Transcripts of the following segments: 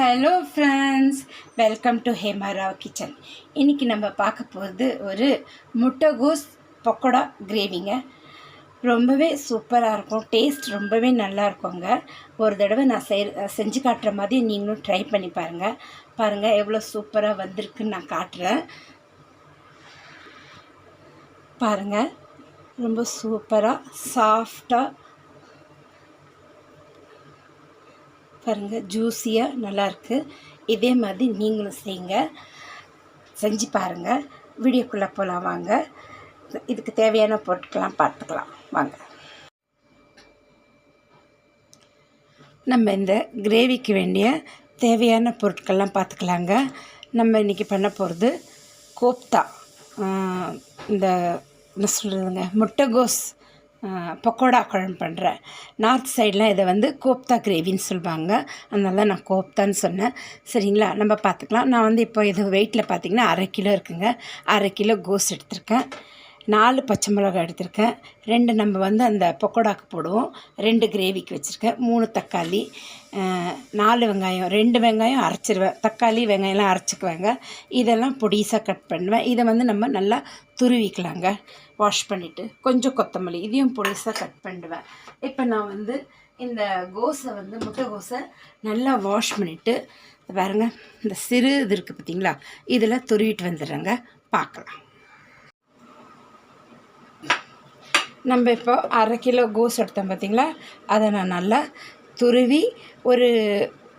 Hello friends welcome to Hemarao kitchen இன்றைக்கி நம்ம பார்க்க போகிறது ஒரு முட்டைகோஸ் பக்கோடா கிரேவிங்க. ரொம்பவே சூப்பராக இருக்கும். டேஸ்ட் ரொம்பவே நல்லா இருக்குங்க. ஒரு தடவை நான் செய் செஞ்சு காட்டுற மாதிரி நீங்களும் ட்ரை பண்ணி பாருங்கள் பாருங்கள் எவ்வளோ சூப்பராக வந்திருக்குன்னு நான் காட்டுறேன். பாருங்கள் ரொம்ப சூப்பராக சாஃப்டாக பாருங்கள் ஜூஸியாக நல்லாயிருக்கு இதே மாதிரி நீங்களும் செய்யுங்க செஞ்சு பாருங்கள் வீடியோக்குள்ளே போகலாம் வாங்க. இதுக்கு தேவையான பொருட்கள்லாம் பார்த்துக்கலாம். வாங்க. நம்ம இந்த கிரேவிக்கு வேண்டிய தேவையான பொருட்கள்லாம் பார்த்துக்கலாங்க. நம்ம இன்றைக்கி பண்ண போகிறது கோப்தா இந்த என்ன சொல்கிறதுங்க முட்டைகோஸ் பக்கோடா குழம்பு பண்ணுறேன் நார்த் சைட்லாம் இதை வந்து கோப்தா கிரேவின்னு சொல்லுவாங்க அதனால நான் கோப்தான்னு சொன்னேன். சரிங்களா? நம்ம பார்த்துக்கலாம். நான் வந்து இப்போ இது வெயிட்டில் பார்த்தீங்கன்னா அரை கிலோ இருக்குங்க. அரை கிலோ கோஸ் எடுத்திருக்கேன். நாலு பச்சை மிளகாய் எடுத்திருக்கேன். ரெண்டு நம்ம வந்து அந்த பக்கோடாக்கு போடுவோம். ரெண்டு கிரேவிக்கு வச்சுருக்கேன். மூணு தக்காளி நாலு வெங்காயம் ரெண்டு வெங்காயம் அரைச்சிருவேன். தக்காளி வெங்காயம்லாம் அரைச்சிக்குவேங்க. இதெல்லாம் பொடிசாக கட் பண்ணுவேன். இதை வந்து நம்ம நல்லா துருவிக்கலாங்க. வாஷ் பண்ணிவிட்டு கொஞ்சம் கொத்தமல்லி இதையும் பொடிசாக கட் பண்ணுவேன். இப்போ நான் வந்து இந்த கோஸை வந்து முட்டை கோஸை நல்லா வாஷ் பண்ணிவிட்டு பாருங்க. இந்த சிறு இது இருக்குது பார்த்தீங்களா இதில் துருவிட்டு வந்துடுறேங்க. பார்க்கலாம். நம்ம இப்போ அரை கிலோ கோஸ் எடுத்தோம் பார்த்தீங்களா? அதை நான் நல்லா துருவி ஒரு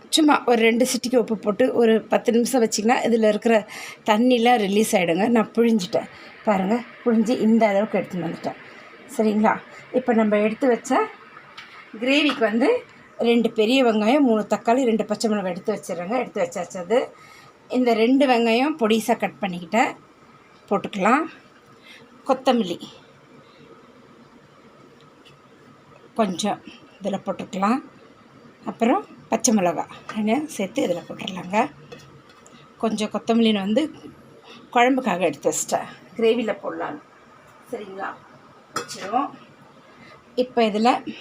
சும்மா ஒரு ரெண்டு சிட்டிக்கு உப்பு போட்டு ஒரு பத்து நிமிஷம் வச்சிங்கன்னா இதில் இருக்கிற தண்ணிலாம் ரிலீஸ் ஆகிடுங்க நான் புழிஞ்சிட்டேன். பாருங்கள் புழிஞ்சு இந்த அளவுக்கு எடுத்துன்னு வந்துட்டேன். சரிங்களா? இப்போ நம்ம எடுத்து வச்ச கிரேவிக்கு வந்து ரெண்டு பெரிய வெங்காயம் மூணு தக்காளி ரெண்டு பச்சை மிளகாய் எடுத்து வச்சிடுறேங்க. எடுத்து வச்சாச்சது. இந்த ரெண்டு வெங்காயம் பொடிசாக கட் பண்ணிக்கிட்டேன். போட்டுக்கலாம். கொத்தமல்லி. கொஞ்சம் இதில் போட்டுக்கலாம். அப்புறம் பச்சை மிளகா சேர்த்து இதில் போட்டுடலாங்க. கொஞ்சம் கொத்தமல்லின்னு வந்து குழம்புக்காக எடுத்து வச்சிட்டேன். கிரேவியில் போடலாம். சரிங்களா? வச்சுருவோம். இப்போ இதில்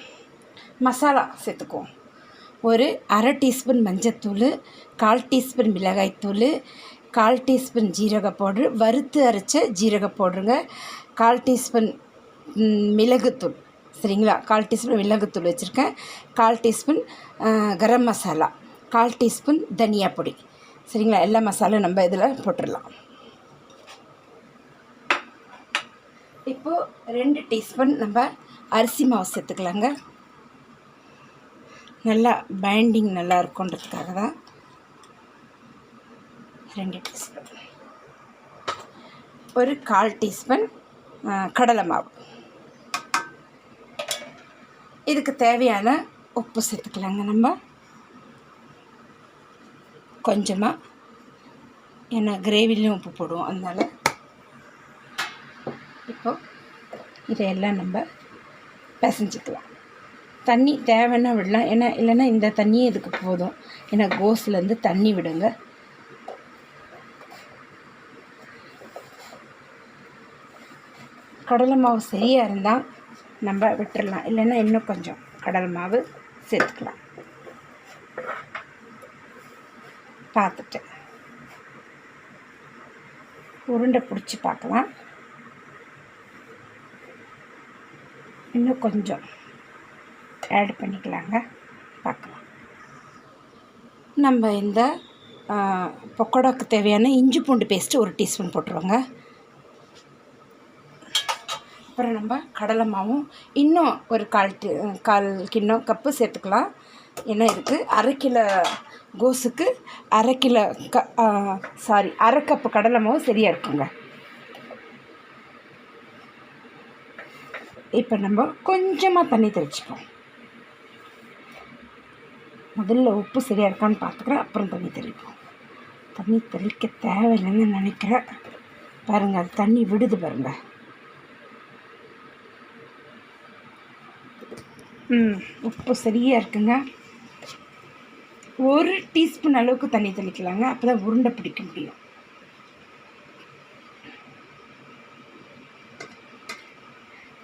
மசாலா சேர்த்துக்குவோம். ஒரு அரை டீஸ்பூன் மஞ்சத்தூள் கால் டீஸ்பூன் மிளகாய்த்தூள் கால் டீஸ்பூன் ஜீரக பவுட்ரு வறுத்து அரைச்ச ஜீரக பவுட்ருங்க கால் டீஸ்பூன் மிளகுத்தூள். சரிங்களா? கால் டீஸ்பூன் மிளகுத்தூள் வச்சுருக்கேன். கால் டீஸ்பூன் கரம் மசாலா. கால் டீஸ்பூன் தனியா பொடி. சரிங்களா? எல்லா மசாலும் நம்ம இதில் போட்டுடலாம். இப்போது ரெண்டு டீஸ்பூன் நம்ம அரிசி மாவு சேர்த்துக்கலாங்க. நல்லா பைண்டிங் நல்லா இருக்குன்றதுக்காக தான் ரெண்டு டீஸ்பூன். ஒரு கால் டீஸ்பூன் கடலை மாவு. இதுக்கு தேவையான உப்பு சேர்த்துக்கலாங்க நம்ம. கொஞ்சமாக ஏன்னா கிரேவிலையும் உப்பு போடுவோம் அதனால். இப்போ இதையெல்லாம் நம்ம பிசைஞ்சிக்கலாம். தண்ணி தேவைன்னா விடலாம் ஏன்னா இல்லைன்னா இந்த தண்ணியே இதுக்கு போதும். ஏன்னா கோஸ்லேருந்து தண்ணி விடுங்க. கடலை மாவு சரியாக இருந்தால் நம்ம விட்டுடலாம் இல்லைன்னா இன்னும் கொஞ்சம் கடல் மாவு சேர்த்துக்கலாம். பார்த்துட்டு. உருண்டை பிடிச்சி பார்க்கலாம். இன்னும் கொஞ்சம் ஆட் பண்ணிக்கலாங்க. பார்க்கலாம். நம்ம இந்த ஆ, தேவையான இஞ்சி பூண்டு பேஸ்ட்டு ஒரு டீஸ்பூன் போட்டுருவோங்க. அப்புறம் நம்ம கடலை மாவும் இன்னும் ஒரு கால் டி கால் கிண்ணம் கப்பு சேர்த்துக்கலாம். என்ன இருக்குது அரை கிலோ கோஸுக்கு அரை கிலோ க சாரி அரை கப்பு கடலை மாவு சரியாக இருக்குங்க. இப்போ நம்ம கொஞ்சமாக தண்ணி தெளிச்சுப்போம். முதல்ல உப்பு சரியாக இருக்கான்னு பார்த்துக்கிறேன் அப்புறம் தண்ணி தெளிப்போம். தண்ணி தெளிக்க தேவையில்லைன்னு நினைக்கிறேன். பாருங்கள் அது தண்ணி விடுது பாருங்கள் உப்பு சரியாக இருக்குங்க. ஒரு டீஸ்பூன் அளவுக்கு தண்ணி தெளிக்கலாங்க. அப்போ தான் உருண்டை பிடிக்க முடியும்.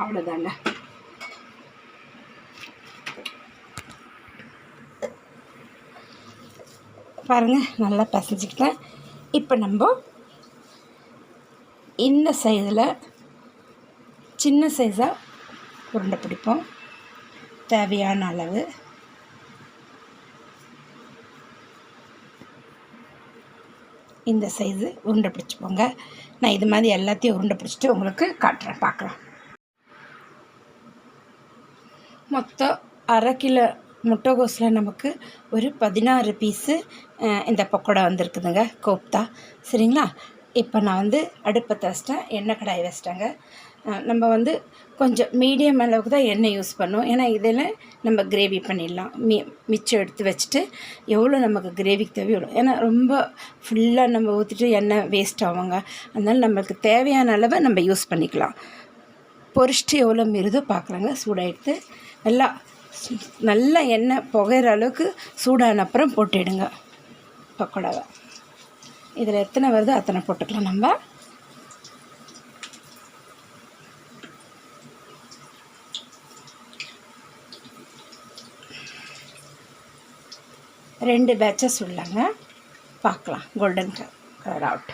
அவ்வளோதாங்க பாருங்கள் நல்லா பிசைஞ்சிக்கிட்டேன். இப்போ நம்ம இந்த சைஸில் சின்ன சைஸாக உருண்டை பிடிப்போம். தேவையான அளவு. இந்த சைஸு உருண்டை பிடிச்சிப்போங்க நான் இது மாதிரி எல்லாத்தையும் உருண்டை பிடிச்சிட்டு உங்களுக்கு காட்டுறேன். பார்க்கலாம். மொத்தம் அரை கிலோ முட்டைகோஸில் நமக்கு ஒரு பதினாறு பீஸு இந்த பக்கோடா வந்திருக்குதுங்க. கோப்தா சரிங்களா? இப்போ நான் வந்து அடுப்பை தச்சிட்டேன் எண்ணெய் கடாய் வச்சிட்டேங்க. நம்ம வந்து கொஞ்சம் மீடியம் அளவுக்கு தான் எண்ணெய் யூஸ் பண்ணுவோம். ஏன்னா இதில் நம்ம கிரேவி பண்ணிடலாம். மி மிச்சம் எடுத்து வச்சுட்டு எவ்வளோ நமக்கு கிரேவிக்கு தேவையோ ஏன்னா ரொம்ப ஃபுல்லாக நம்ம ஊற்றிட்டு எண்ணெய் வேஸ்ட் ஆகுங்க. அதனால் நம்மளுக்கு தேவையான அளவை நம்ம யூஸ் பண்ணிக்கலாம். பொரிச்சிட்டு எவ்வளோ மீறுதோ பார்க்குறாங்க சூடாகிடுத்து நல்லா நல்லா எண்ணெய் புகையிற அளவுக்கு சூடான அப்புறம் போட்டுடுங்க. பக்கோடாவை. இதில் எத்தனை வருதோ அத்தனை போட்டுக்கலாம் நம்ம. ரெண்டு பேட்சஸ் உள்ளங்க. பார்க்கலாம். கோல்டன் கலர் அவுட்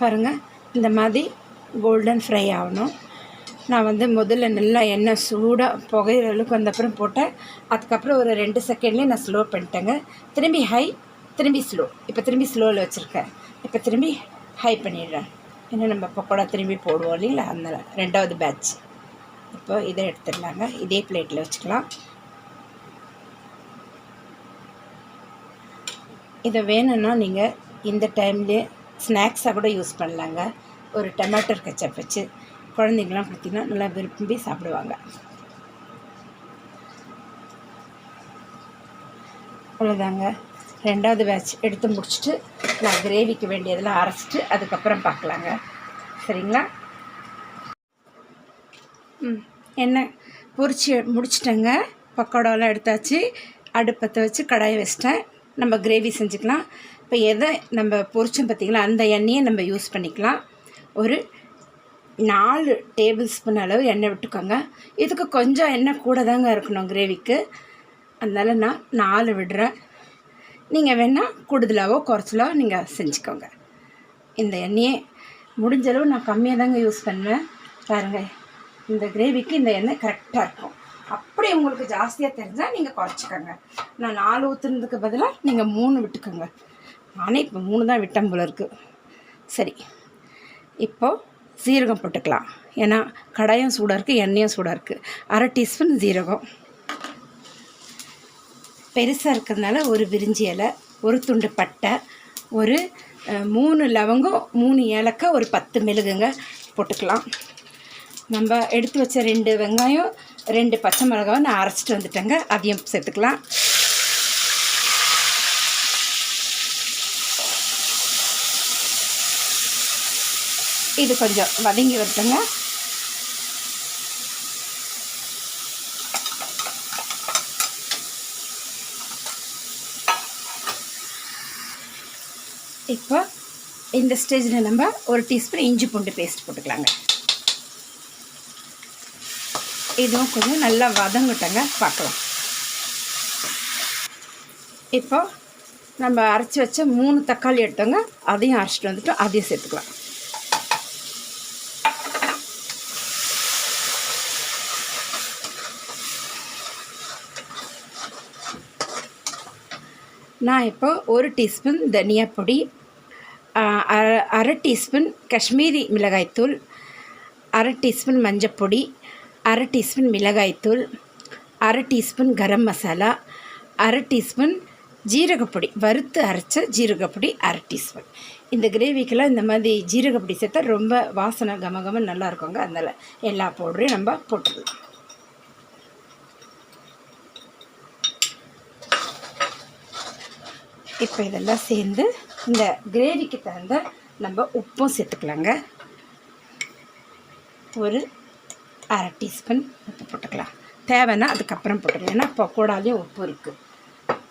பாருங்கள் இந்த மாதிரி கோல்டன் ஃப்ரை ஆகணும். நான் வந்து முதல்ல நல்லா எண்ணெய் சூடாக புகையிற அளவுக்கு வந்தப்புறம் போட்டேன். அதுக்கப்புறம் ஒரு ரெண்டு செகண்ட்லேயே நான் ஸ்லோ பண்ணிட்டேங்க. திரும்பி ஹை திரும்பி ஸ்லோ இப்போ திரும்பி ஸ்லோவில் வச்சுருக்கேன். இப்போ திரும்பி ஹை பண்ணிடுறேன். ஏன்னா நம்ம பக்கோடா திரும்பி போடுவோம் இல்லைங்களா? அதனால் ரெண்டாவது பேட்ச் இப்போ இதை எடுத்துடலாங்க. இதே பிளேட்டில் வச்சுக்கலாம். இதை வேணும்னா நீங்கள் இந்த டைம்லேயே ஸ்நாக்ஸாக கூட யூஸ் பண்ணலாங்க. ஒரு டொமேட்டோ கெச்சப் வச்சு குழந்தைங்களாம் கொடுத்தீங்கன்னா நல்லா விரும்பி சாப்பிடுவாங்க. அவ்வளோதாங்க. ரெண்டாவது பேட்ச் எடுத்து முடிச்சுட்டு நான் கிரேவிக்கு வேண்டியதெல்லாம் அரைச்சிட்டு அதுக்கப்புறம் பார்க்கலாங்க. சரிங்களா? ம் எண்ணெய் பொரிச்சு முடிச்சிட்டேங்க. பக்கோடாலாம் எடுத்தாச்சு. அடுப்பத்தை வச்சு கடாயை வச்சிட்டேன். நம்ம கிரேவி செஞ்சுக்கலாம். இப்போ எதை நம்ம பொரிச்சோம் பார்த்திங்களா அந்த எண்ணெயை நம்ம யூஸ் பண்ணிக்கலாம். ஒரு நாலு டேபிள் ஸ்பூன் அளவு எண்ணெய் விட்டுக்கோங்க. இதுக்கு கொஞ்சம் எண்ணெய் கூட தாங்க இருக்கணும் கிரேவிக்கு. அதனால் நான் நாலு விடுறேன். நீங்கள் வேணால் கூடுதலாகவோ குறைச்சலோ நீங்கள் செஞ்சுக்கோங்க. இந்த எண்ணெயை முடிஞ்சளவு நான் கம்மியாக தாங்க யூஸ் பண்ணுவேன். பாருங்கள் இந்த கிரேவிக்கு இந்த எண்ணெய் கரெக்டாக இருக்கும். அப்படி உங்களுக்கு ஜாஸ்தியாக தெரிஞ்சால் நீங்கள் குறைச்சிக்கோங்க. நான் நாலு ஊற்றுனதுக்கு பதிலாக நீங்கள் மூணு விட்டுக்கோங்க. நானே இப்போ மூணு தான் விட்டம் போல இருக்குது சரி. இப்போது சீரகம் போட்டுக்கலாம். ஏன்னா கடாயும் சூடாக இருக்குது எண்ணெயும் சூடாக இருக்குது அரை டீஸ்பூன் சீரகம். பெருசாக இருக்கிறதுனால ஒரு விரிஞ்சி இலை ஒரு துண்டு பட்டை ஒரு மூணு லவங்கம் மூணு ஏலக்காய் ஒரு பத்து மெழுகுங்க போட்டுக்கலாம். நம்ம எடுத்து வச்ச ரெண்டு வெங்காயம் ரெண்டு பச்சை மிளகாவை நான் அரைச்சிட்டு வந்துட்டேங்க. அதையும் சேர்த்துக்கலாம். இது கொஞ்சம் வதங்கி வருதுங்க இப்போ இந்த ஸ்டேஜில் நம்ம ஒரு டீஸ்பூன் இஞ்சி பூண்டு பேஸ்ட் போட்டுக்கலாங்க. இதுவும் கொஞ்சம் நல்லா வதங்கட்டங்க. பார்க்கலாம். இப்போ நம்ம அரைச்சி வச்ச மூணு தக்காளி எடுத்தோங்க. அதையும் அரைச்சிட்டு வந்துட்டு அதையும் சேர்த்துக்கலாம். நான் இப்போ ஒரு டீஸ்பூன் தனியா பொடி அரை அரை டீஸ்பூன் காஷ்மீரி மிளகாய்த்தூள் அரை டீஸ்பூன் மஞ்சப்பொடி அரை டீஸ்பூன் மிளகாய்த்தூள் அரை டீஸ்பூன் கரம் மசாலா அரை டீஸ்பூன் ஜீரகப்பொடி வறுத்து அரைச்ச ஜீரகப்பொடி அரை டீஸ்பூன். இந்த கிரேவிக்கெல்லாம் இந்த மாதிரி ஜீரகப்பொடி சேர்த்தா ரொம்ப வாசனை கமகமன்னு நல்லா இருக்குங்க அதனால் எல்லா பவுடரையும் நம்ம போட்டுக்கலாம். இப்போ இதெல்லாம் சேர்ந்து இந்த கிரேவிக்கு தகுந்த நம்ம உப்பும் சேர்த்துக்கலாங்க. ஒரு அரை டீஸ்பூன் உப்பு போட்டுக்கலாம். தேவைன்னா அதுக்கப்புறம் போட்டுக்கலாம். ஏன்னா பக்கோடாலேயும் உப்பு இருக்குது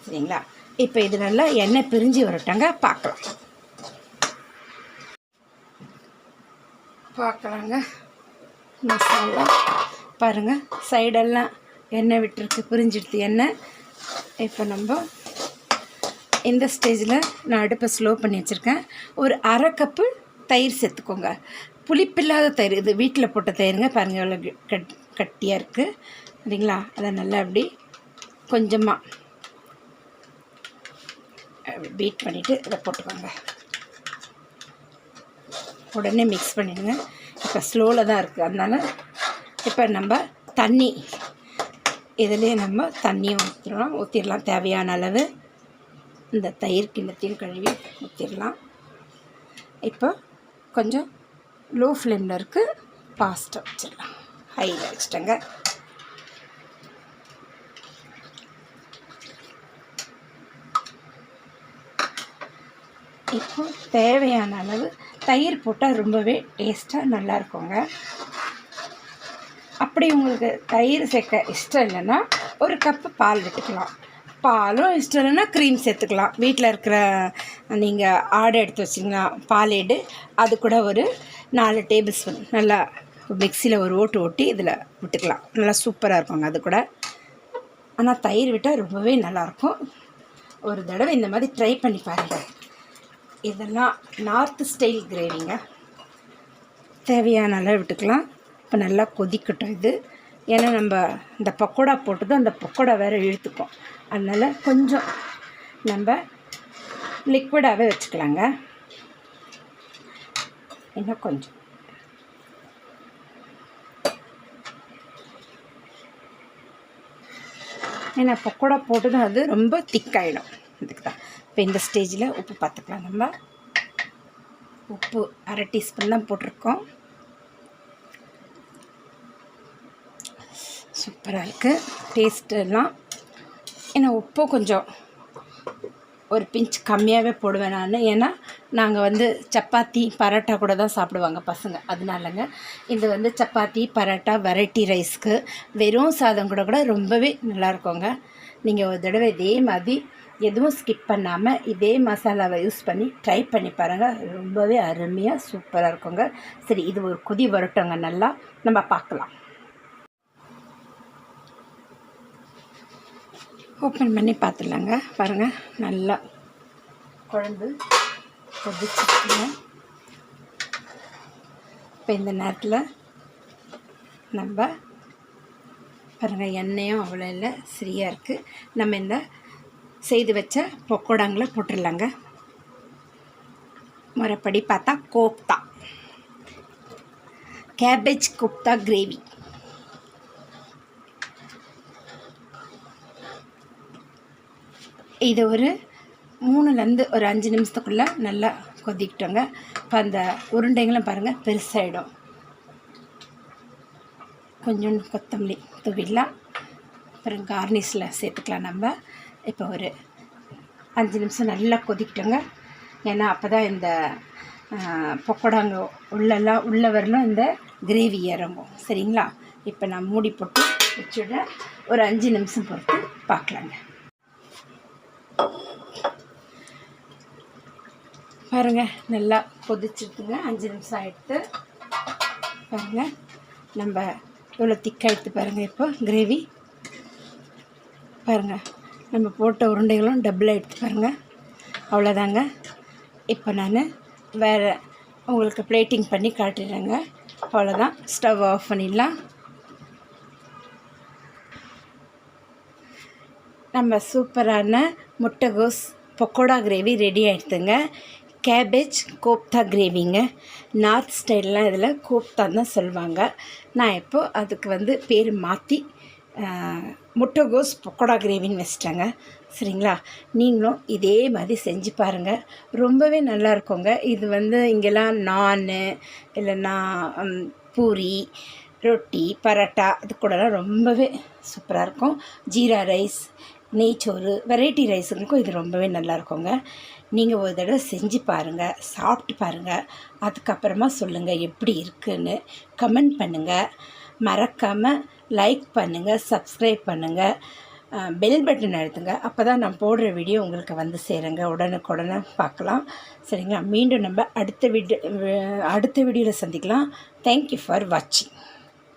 சரிங்களா? இப்போ இது நல்லா எண்ணெய் பிரிஞ்சு வரட்டாங்க. பார்க்கலாம். பார்க்கலாங்க. மசாலா. பாருங்கள் சைடெல்லாம் எண்ணெய் விட்டுருக்கு. பிரிஞ்சிடுது எண்ணெய். இப்போ நம்ம இந்த ஸ்டேஜில் நான் அடுப்பை ஸ்லோ பண்ணி வச்சுருக்கேன். ஒரு அரை கப்பு தயிர் சேர்த்துக்கோங்க. புளிப்பில்லாத தயிர் இது வீட்டில் போட்ட தயிருங்க. பாருங்கள் எவ்வளோ கட் கட்டியாக இருக்குது சரிங்களா? அதை நல்லா அப்படி கொஞ்சமாக பீட் பண்ணிவிட்டு இதை போட்டுக்கோங்க. உடனே மிக்ஸ் பண்ணிடுங்க. இப்போ ஸ்லோவில் தான் இருக்குது அதனால் இப்போ நம்ம தண்ணி இதுலேயே நம்ம தண்ணியும் ஊற்றிடலாம் ஊற்றிடலாம் தேவையான அளவு இந்த தயிர் கிண்ணத்தையும் கழுவி ஊற்றிடலாம் இப்போ கொஞ்சம் லோ ஃப்ளேமில் இருக்குது ஃபாஸ்ட்டாக வச்சிடலாம். ஹையில் வச்சிட்டங்க. இப்போ தேவையான அளவு தயிர் போட்டால் ரொம்பவே டேஸ்ட்டாக நல்லாயிருக்குங்க அப்படி உங்களுக்கு தயிர் சேர்க்க இஷ்டம் இல்லைன்னா ஒரு கப்பு பால் விட்டுக்கலாம் பாலும் இஷ்டம் இல்லைன்னா க்ரீம் சேர்த்துக்கலாம். வீட்டில் இருக்கிற நீங்கள் ஆடை எடுத்து வச்சிங்கன்னா எடு. அது கூட ஒரு நாலு டேபிள் ஸ்பூன் நல்லா மிக்சியில் ஒரு ஓட்டு ஓட்டி இதில் விட்டுக்கலாம். நல்லா சூப்பராக இருக்குங்க அது கூட. ஆனால் தயிர் விட்டால் ரொம்பவே நல்லாயிருக்கும். ஒரு தடவை இந்த மாதிரி ட்ரை பண்ணி பாருங்கள் இதெல்லாம் நார்த் ஸ்டைல் கிரேவிங்க தேவையான அளவு விட்டுக்கலாம். இப்போ நல்லா கொதிக்கட்டும் இது. ஏன்னா நம்ம இந்த பக்கோடா போட்டதும் அந்த பக்கோடா வேறு இழுத்துக்கும். அதனால் கொஞ்சம் நம்ம லிக்விடாகவே வச்சுக்கலாங்க. இன்னும் கொஞ்சம் ஏன்னா பக்கோடா போட்டதும் அது ரொம்ப திக்காயிடும். இதுக்கு தான் இப்போ இந்த ஸ்டேஜில் உப்பு பார்த்துக்கலாம் நம்ம உப்பு அரை டீஸ்பூன் தான் போட்டிருக்கோம். சூப்பராக இருக்குது டேஸ்ட்டெல்லாம் ஏன்னா உப்பு கொஞ்சம் ஒரு பிஞ்ச் கம்மியாகவே போடுவேன் நான். ஏன்னா நாங்கள் வந்து சப்பாத்தி பரோட்டா கூட தான் சாப்பிடுவாங்க பசங்க. அதனாலங்க இது வந்து சப்பாத்தி பரோட்டா வெரைட்டி ரைஸ்க்கு வெறும் சாதம் கூட கூட ரொம்பவே நல்லாயிருக்குங்க நீங்கள் ஒரு தடவை இதே மாதிரி எதுவும் ஸ்கிப் பண்ணாமல் இதே மசாலாவை யூஸ் பண்ணி ட்ரை பண்ணி பாருங்கள் ரொம்பவே அருமையாக சூப்பராக இருக்குங்க. சரி இது ஒரு கொதி வரட்டுங்க நல்லா. நம்ம பார்க்கலாம். ஓப்பன் பண்ணி பார்த்துடலாங்க. பாருங்கள் நல்லா குழம்பு கொதிச்சுக்கோங்க இப்போ இந்த நேரத்தில் நம்ம பாருங்கள் எண்ணெயும் அவ்வளோ இல்லை சரியாக இருக்குது நம்ம இந்த செய்து வச்ச பொக்கோடாங்களை போட்டுடலாங்க. முறைப்படி பார்த்தா கோப்தா கேபேஜ் கோப்தா கிரேவி. இது ஒரு மூணுலேருந்து ஒரு அஞ்சு நிமிஷத்துக்குள்ளே நல்லா கொதிக்கிட்டோங்க. இப்போ அந்த உருண்டைங்களும் பாருங்கள் பெருசாகிடும் கொஞ்சோண்டு கொத்தமல்லி தூவிடலாம். அப்புறம் கார்னிஷில் சேர்த்துக்கலாம் நம்ம. இப்போ ஒரு அஞ்சு நிமிஷம் நல்லா கொதிக்கிட்டோங்க. ஏன்னா அப்போ தான் இந்த பக்கோடாங்க உள்ளெல்லாம் உள்ள வரலும் இந்த கிரேவி இறங்கும். சரிங்களா? இப்போ நான் மூடி போட்டு வச்சுட ஒரு அஞ்சு நிமிஷம் பொறுத்து பார்க்கலாங்க. பாருங்க நல்லா கொதிச்சுட்டுங்க. அஞ்சு நிமிஷம் ஆகிடுத்து பாருங்கள் நம்ம எவ்வளோ திக்காயிடுத்து பாருங்கள் இப்போ கிரேவி பாருங்கள் நம்ம போட்ட உருண்டைகளும் டபுள் ஆகிடுத்து பாருங்கள் அவ்வளோதாங்க. இப்போ நான் வேறு உங்களுக்கு பிளேட்டிங் பண்ணி காட்டிடுறேங்க. அவ்வளோதான். ஸ்டவ் ஆஃப் பண்ணிடலாம். நம்ம சூப்பரான முட்டைகோஸ் பக்கோடா கிரேவி ரெடி ஆகிடுதுங்க கேபேஜ் கோப்தா கிரேவிங்க. நார்த் ஸ்டைல்லாம் இதில் கோப்தான் தான் சொல்லுவாங்க. நான் இப்போது அதுக்கு வந்து பேர் மாற்றி முட்டைகோஸ் பக்கோடா கிரேவின்னு வச்சிட்டாங்க. சரிங்களா? நீங்களும் இதே மாதிரி செஞ்சு பாருங்கள் ரொம்பவே நல்லா இருக்குங்க. இது வந்து இங்கெல்லாம் நான் இல்லைன்னா பூரி ரொட்டி பரோட்டா அது கூடலாம் ரொம்பவே சூப்பராக இருக்கும். ஜீரா ரைஸ் நெய்ச்சோறு வெரைட்டி ரைஸுங்களுக்கும் இது ரொம்பவே நல்லா இருக்குங்க. நீங்கள் ஒரு தடவை செஞ்சு பாருங்கள் சாப்பிட்டு பாருங்கள் அதுக்கப்புறமா சொல்லுங்கள் எப்படி இருக்குன்னு. கமெண்ட் பண்ணுங்கள் மறக்காமல் லைக் பண்ணுங்கள் சப்ஸ்கிரைப் பண்ணுங்கள் பெல் பட்டன் அழுத்துங்க. அப்போ தான் நான் போடுற வீடியோ உங்களுக்கு வந்து சேருங்க. உடனுக்குடனே பார்க்கலாம். சரிங்களா? மீண்டும் நம்ம அடுத்த வீடு அடுத்த வீடியோவில் சந்திக்கலாம். தேங்க்யூ ஃபார் வாட்சிங்